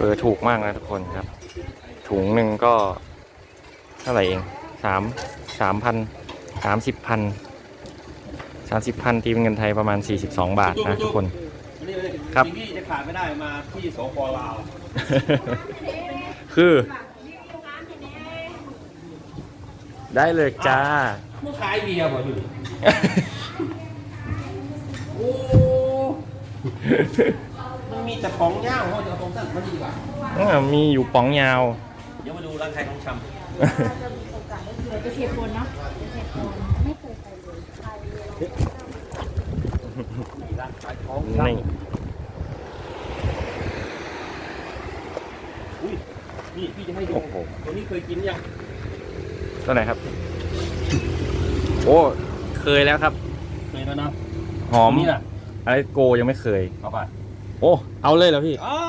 เฟอร์ถูกมากนะทุกคนครับ ถุงหนึ่งก็เท่าไหร่เองสามสามพันสามสิบพันสามสิบพันตีเป็นเงินไทยประมาณ42บาทนะทุกคน ครับสิ่งที่จะขาดไม่ได้มาที่สปลาวคือได้เลยจ้าผู้ขายเบียร์บ่อยู่โอ้ มันมีแต่ของย่างเขาจะเอาตรงนั้นมันดีกว่าอ่ามีอยู่ป๋องยาว เดี๋ยวมาดูร้านขายของชำเดี๋ยวจะเทียบคนเนาะเดี๋ยวเทียบคนไม่เคยไปเลยไปเลยร้านขายของนี่อุ้ยนี่พี่จะให้ดูโอ้โห ตัวนี้เคยกินยังตัวไหนครับ โอ้ เคยแล้วครับ เคยแล้วนะหอม ตัวนี่น่ะ อะไรโกยังไม่เคย เอาไป โอ้ เอาเลยเหรอพี่อ้าว